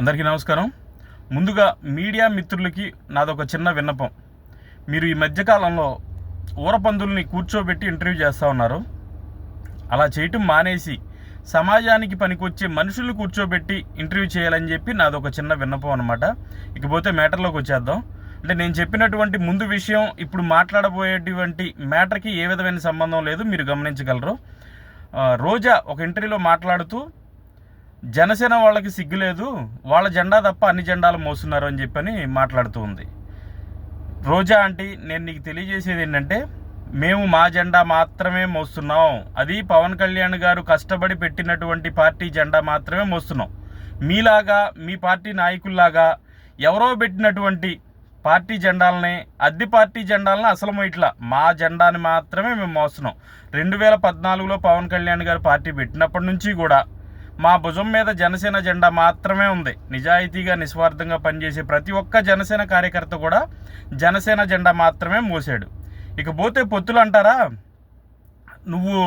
అందరికీ నమస్కారం. ముందుగా మీడియా మిత్రులకి నాదొక చిన్న విన్నపం. మీరు ఈ మధ్యకాలంలో ఊరపందుల్ని కూర్చోబెట్టి ఇంటర్వ్యూ చేస్తూ ఉన్నారు. అలా చేయటం మానేసి సమాజానికి పనికొచ్చే మనుషుల్ని కూర్చోబెట్టి ఇంటర్వ్యూ చేయాలని చెప్పి నాదొక చిన్న విన్నపం అనమాట ఇకపోతే మ్యాటర్లోకి వచ్చేద్దాం. అంటే నేను చెప్పినటువంటి ముందు విషయం ఇప్పుడు మాట్లాడబోయేటువంటి మ్యాటర్కి ఏ విధమైన సంబంధం లేదు మీరు గమనించగలరు. రోజా ఒక ఇంటర్వ్యూలో మాట్లాడుతూ జనసేన వాళ్ళకి సిగ్గు లేదు. వాళ్ళ జెండా తప్ప అన్ని జెండాలు మోస్తున్నారు అని చెప్పని మాట్లాడుతూ ఉంది. రోజా ఆంటీ నేను నీకు తెలియజేసేది ఏంటంటే మేము మా జెండా మాత్రమే మోస్తున్నాం. అది పవన్ కళ్యాణ్ గారు కష్టపడి పెట్టినటువంటి పార్టీ జెండా మాత్రమే మోస్తున్నాం. మీలాగా మీ పార్టీ నాయకుల్లాగా ఎవరో పెట్టినటువంటి పార్టీ జెండాలని అద్దె పార్టీ జెండాలని అసలు ఇట్లా మా జెండాని మాత్రమే మేము మోస్తున్నాం. రెండు వేల పద్నాలుగులో పవన్ కళ్యాణ్ గారు పార్టీ పెట్టినప్పటి నుంచి కూడా మా భుజం మీద జనసేన జెండా మాత్రమే ఉంది. నిజాయితీగా నిస్వార్థంగా పనిచేసే ప్రతి ఒక్క జనసేన కార్యకర్త కూడా జనసేన జెండా మాత్రమే మోసాడు. ఇకపోతే పొత్తులు అంటారా? నువ్వు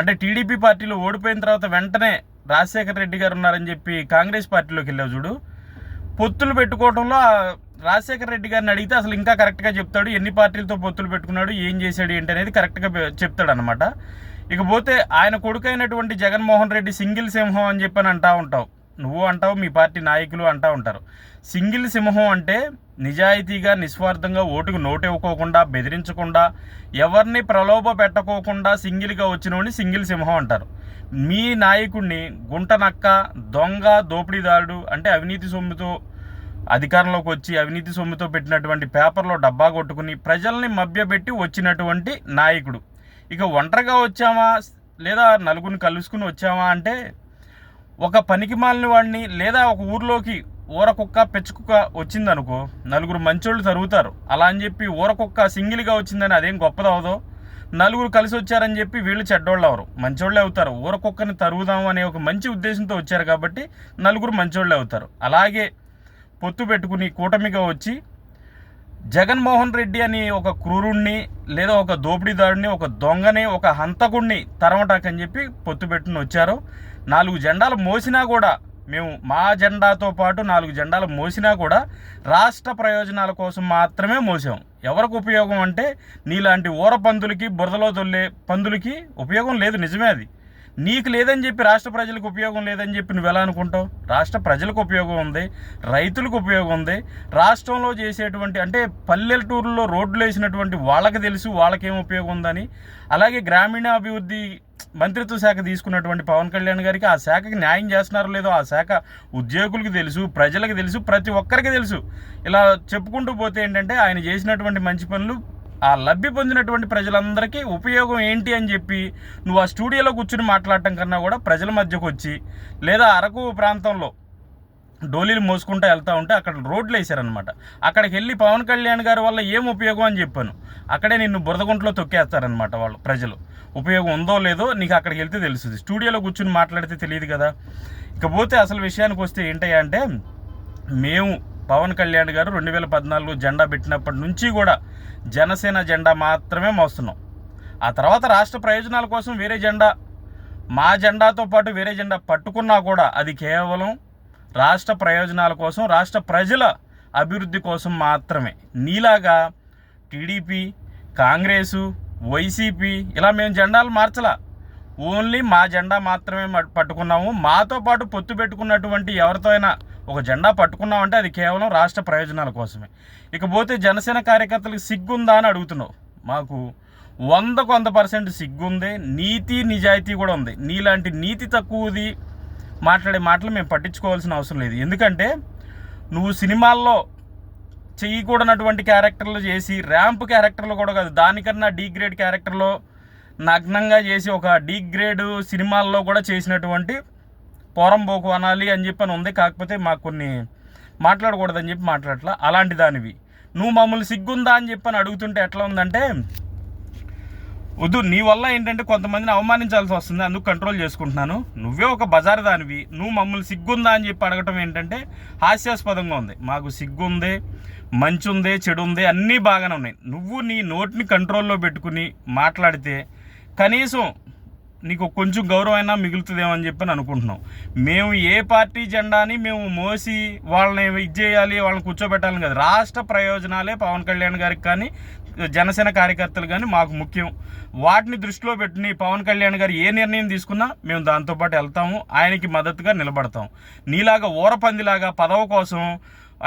అంటే టీడీపీ పార్టీలో ఓడిపోయిన తర్వాత వెంటనే రాజశేఖర రెడ్డి గారు ఉన్నారని చెప్పి కాంగ్రెస్ పార్టీలోకి వెళ్ళావు చూడు. పొత్తులు పెట్టుకోవడంలో రాజశేఖర రెడ్డి గారిని అడిగితే అసలు ఇంకా కరెక్ట్గా చెప్తాడు. ఎన్ని పార్టీలతో పొత్తులు పెట్టుకున్నాడు ఏం చేశాడు ఏంటి అనేది కరెక్ట్గా చెప్తాడు అనమాట ఇకపోతే ఆయన కొడుకైనటువంటి జగన్మోహన్ రెడ్డి సింగిల్ సింహం అని చెప్పని అంటా ఉంటావు. నువ్వు అంటావు మీ పార్టీ నాయకులు అంటా ఉంటారు. సింగిల్ సింహం అంటే నిజాయితీగా నిస్వార్థంగా ఓటుకు నోటు ఇవ్వకోకుండా బెదిరించకుండా ఎవరిని ప్రలోభ పెట్టకోకుండా సింగిల్గా వచ్చినోడిని సింగిల్ సింహం అంటారు. మీ నాయకుడిని గుంటనక్క దొంగ దోపిడీదారుడు అంటే అవినీతి సొమ్ముతో అధికారంలోకి వచ్చి అవినీతి సొమ్ముతో పెట్టినటువంటి పేపర్లో డబ్బా కొట్టుకుని ప్రజల్ని మభ్యపెట్టి వచ్చినటువంటి నాయకుడు. ఇక ఒంటరిగా వచ్చామా? లేదా నలుగురిని కలుసుకుని వచ్చామా అంటే ఒక పనికి మాలిన వాడిని లేదా ఒక ఊర్లోకి ఊర కుక్క కుక్క వచ్చిందనుకో నలుగురు మంచోళ్ళు తరుగుతారు. అలా అని చెప్పి ఊర కుక్క సింగిల్గా వచ్చిందని అదేం గొప్పదవదో నలుగురు కలిసి వచ్చారని చెప్పి వీళ్ళు చెడ్డోళ్ళు అవరు మంచోళ్ళే అవుతారు. ఊరకొక్కని తరుగుదాం అనే ఒక మంచి ఉద్దేశంతో వచ్చారు కాబట్టి నలుగురు మంచోళ్ళే అవుతారు. అలాగే పొత్తు పెట్టుకుని కూటమిగా వచ్చి జగన్మోహన్ రెడ్డి అని ఒక క్రూరుణ్ణి లేదా ఒక దోపిడీదారుని ఒక దొంగని ఒక హంతకుణ్ణి తరమటాకని చెప్పి పొత్తు పెట్టుకుని వచ్చారు. నాలుగు జెండాలు మోసినా కూడా మేము మా జెండాతో పాటు నాలుగు జెండాలు మోసినా కూడా రాష్ట్ర ప్రయోజనాల కోసం మాత్రమే మోసాం. ఎవరికి ఉపయోగం అంటే నీలాంటి ఊర పందులకి బురదలో తొల్లే పందులకి ఉపయోగం లేదు నిజమే అది. నీకు లేదని చెప్పి రాష్ట్ర ప్రజలకు ఉపయోగం లేదని చెప్పి నువ్వు ఎలా అనుకుంటావు? రాష్ట్ర ప్రజలకు ఉపయోగం ఉంది రైతులకు ఉపయోగం ఉంది. రాష్ట్రంలో చేసేటువంటి అంటే పల్లెటూరులో రోడ్లు వేసినటువంటి వాళ్ళకి తెలుసు వాళ్ళకేం ఉపయోగం ఉందని. అలాగే గ్రామీణాభివృద్ధి మంత్రిత్వ శాఖ తీసుకున్నటువంటి పవన్ కళ్యాణ్ గారికి ఆ శాఖకి న్యాయం చేస్తున్నారో లేదో ఆ శాఖ ఉద్యోగులకు తెలుసు ప్రజలకు తెలుసు ప్రతి ఒక్కరికి తెలుసు. ఇలా చెప్పుకుంటూ పోతే ఏంటంటే ఆయన చేసినటువంటి మంచి పనులు ఆ లబ్ధి పొందినటువంటి ప్రజలందరికీ ఉపయోగం ఏంటి అని చెప్పి నువ్వు ఆ స్టూడియోలో కూర్చుని మాట్లాడటం కన్నా కూడా ప్రజల మధ్యకు వచ్చి లేదా అరకు ప్రాంతంలో డోలీలు మోసుకుంటూ వెళ్తూ ఉంటే అక్కడ రోడ్లు వేసారనమాట అక్కడికి వెళ్ళి పవన్ కళ్యాణ్ గారి వల్ల ఏం ఉపయోగం అని చెప్పాను. అక్కడే నిన్ను బురదగుంటలో తొక్కేస్తారనమాట వాళ్ళు ప్రజలు. ఉపయోగం ఉందో లేదో నీకు అక్కడికి వెళ్తే తెలుస్తుంది. స్టూడియోలో కూర్చుని మాట్లాడితే తెలియదు కదా. ఇకపోతే అసలు విషయానికి వస్తే ఏంటయ్యా అంటే మేము పవన్ కళ్యాణ్ గారు రెండు వేల పద్నాలుగు జెండా పెట్టినప్పటి నుంచి కూడా జనసేన జెండా మాత్రమే మోస్తున్నాం. ఆ తర్వాత రాష్ట్ర ప్రయోజనాల కోసం వేరే జెండా మా జెండాతో పాటు వేరే జెండా పట్టుకున్నా కూడా అది కేవలం రాష్ట్ర ప్రయోజనాల కోసం రాష్ట్ర ప్రజల అభివృద్ధి కోసం మాత్రమే. నీలాగా టీడీపీ కాంగ్రెసు వైసీపీ ఇలా మేము జెండాలు మార్చలా. ఓన్లీ మా జెండా మాత్రమే పట్టుకున్నాము. మాతో పాటు పొత్తు పెట్టుకున్నటువంటి ఎవరితో అయినా ఒక జెండా పట్టుకున్నామంటే అది కేవలం రాష్ట్ర ప్రయోజనాల కోసమే. ఇకపోతే జనసేన కార్యకర్తలకు సిగ్గుందా అని అడుగుతున్నావు. మాకు వందకు వంద పర్సెంట్ సిగ్గుంది. నీతి నిజాయితీ కూడా ఉంది. నీలాంటి నీతి తక్కువది మాట్లాడే మాటలు మేము పట్టించుకోవాల్సిన అవసరం లేదు. ఎందుకంటే నువ్వు సినిమాల్లో చేయకూడనటువంటి క్యారెక్టర్లు చేసి ర్యాంప్ క్యారెక్టర్లు కూడా కాదు దానికన్నా డీ గ్రేడ్ క్యారెక్టర్లో నగ్నంగా చేసి ఒక డీ గ్రేడ్ సినిమాల్లో కూడా చేసినటువంటి పోరంబోకు అనాలి అని చెప్పి అని ఉంది. కాకపోతే మాకు కొన్ని మాట్లాడకూడదని చెప్పి మాట్లాడట్లా. అలాంటి దానివి. నువ్వు మమ్మల్ని సిగ్గుందా అని చెప్పి అని అడుగుతుంటే ఎట్లా ఉందంటే వద్దు నీ వల్ల ఏంటంటే కొంతమందిని అవమానించాల్సి వస్తుంది. అందుకు కంట్రోల్ చేసుకుంటున్నాను. నువ్వే ఒక బజారు దానివి. నువ్వు మమ్మల్ని సిగ్గుందా అని చెప్పి అడగటం ఏంటంటే హాస్యాస్పదంగా ఉంది. మాకు సిగ్గుంది మంచి ఉంది చెడు ఉంది అన్నీ బాగానే ఉన్నాయి. నువ్వు నీ నోటిని కంట్రోల్లో పెట్టుకుని మాట్లాడితే కనీసం నీకు కొంచెం గౌరవం అయినా మిగులుతుందేమో అని అనుకుంటున్నాం. మేము ఏ పార్టీ జెండాని మేము మోసి వాళ్ళని ఇది చేయాలి వాళ్ళని కూర్చోబెట్టాలని కాదు. రాష్ట్ర ప్రయోజనాలే పవన్ కళ్యాణ్ గారికి కానీ జనసేన కార్యకర్తలు కానీ మాకు ముఖ్యం. వాటిని దృష్టిలో పెట్టుని పవన్ కళ్యాణ్ గారు ఏ నిర్ణయం తీసుకున్నా మేము దాంతోపాటు వెళ్తాము ఆయనకి మద్దతుగా నిలబడతాం. నీలాగా ఊరపందిలాగా పదవ కోసం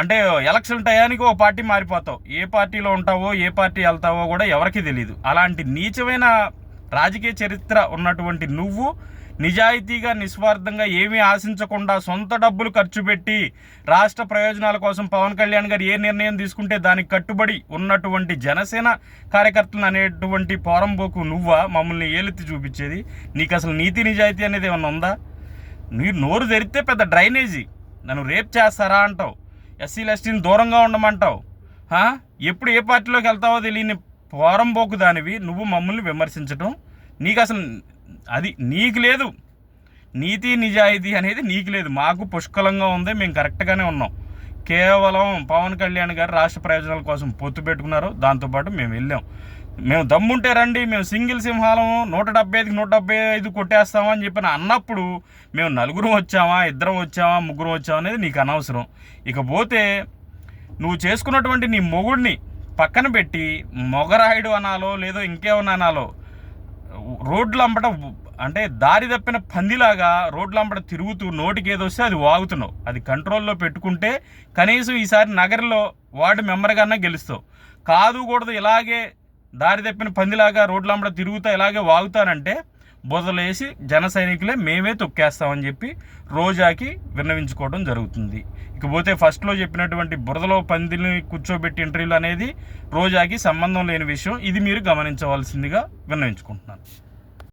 అంటే ఎలక్షన్ టయానికి ఓ పార్టీ మారిపోతావు. ఏ పార్టీలో ఉంటావో ఏ పార్టీ వెళ్తావో కూడా ఎవరికి తెలియదు అలాంటి నీచమైన రాజకీయ చరిత్ర ఉన్నటువంటి నువ్వు నిజాయితీగా నిస్వార్థంగా ఏమీ ఆశించకుండా సొంత డబ్బులు ఖర్చు పెట్టి రాష్ట్ర ప్రయోజనాల కోసం పవన్ కళ్యాణ్ గారు ఏ నిర్ణయం తీసుకుంటే దానికి కట్టుబడి ఉన్నటువంటి జనసేన కార్యకర్తలు అనేటువంటి పోరంబోకు నువ్వా? మమ్మల్ని ఏలెత్తి చూపించేది? నీకు అసలు నీతి నిజాయితీ అనేది ఏమన్నా ఉందా? మీరు నోరు తెరిస్తే పెద్ద డ్రైనేజీ. నన్ను రేప్ చేస్తారా అంటావు? ఎస్సీలు ఎస్టీని దూరంగా ఉండమంటావు? ఎప్పుడు ఏ పార్టీలోకి వెళ్తావో తెలియని పోరంబోకు దానివి నువ్వు మమ్మల్ని విమర్శించటం. నీకు అసలు అది నీకు లేదు. నీతి నిజాయితీ అనేది నీకు లేదు. మాకు పుష్కలంగా ఉంది మేము కరెక్ట్గానే ఉన్నాం. కేవలం పవన్ కళ్యాణ్ గారు రాష్ట్ర ప్రయోజనాల కోసం పొత్తు పెట్టుకున్నారు. దాంతోపాటు మేము వెళ్ళాం. మేము దమ్ముంటే రండి మేము సింగిల్ సింహాలం నూట డెబ్బై ఐదుకి నూట డెబ్బై ఐదు కొట్టేస్తామని చెప్పిన అన్నప్పుడు మేము నలుగురం వచ్చామా ఇద్దరం వచ్చామా ముగ్గురం వచ్చామా అనేది నీకు అనవసరం. ఇకపోతే నువ్వు చేసుకున్నటువంటి నీ మొగుడిని పక్కన పెట్టి మొగరాయుడు అనాలో లేదో ఇంకేమన్నా అనాలో రోడ్లంబట అంటే దారి తప్పిన పందిలాగా రోడ్లంపట తిరుగుతూ నోటికి ఏదో వస్తే అది వాగుతున్నావు. అది కంట్రోల్లో పెట్టుకుంటే కనీసం ఈసారి నగరంలో వార్డు మెంబర్గానే గెలుస్తావు. కాదు కూడదు ఇలాగే దారి తప్పిన పందిలాగా రోడ్లంబట తిరుగుతా ఇలాగే వాగుతానంటే బురదలేసి జన సైనికులే మేమే తొక్కేస్తామని చెప్పి రోజాకి విన్నవించుకోవడం జరుగుతుంది. ఇకపోతే ఫస్ట్లో చెప్పినటువంటి బురదలో పందిని కూర్చోబెట్టి ఇంటర్వ్యూలు అనేది రోజాకి సంబంధం లేని విషయం. ఇది మీరు గమనించవలసిందిగా విన్నవించుకుంటున్నాను.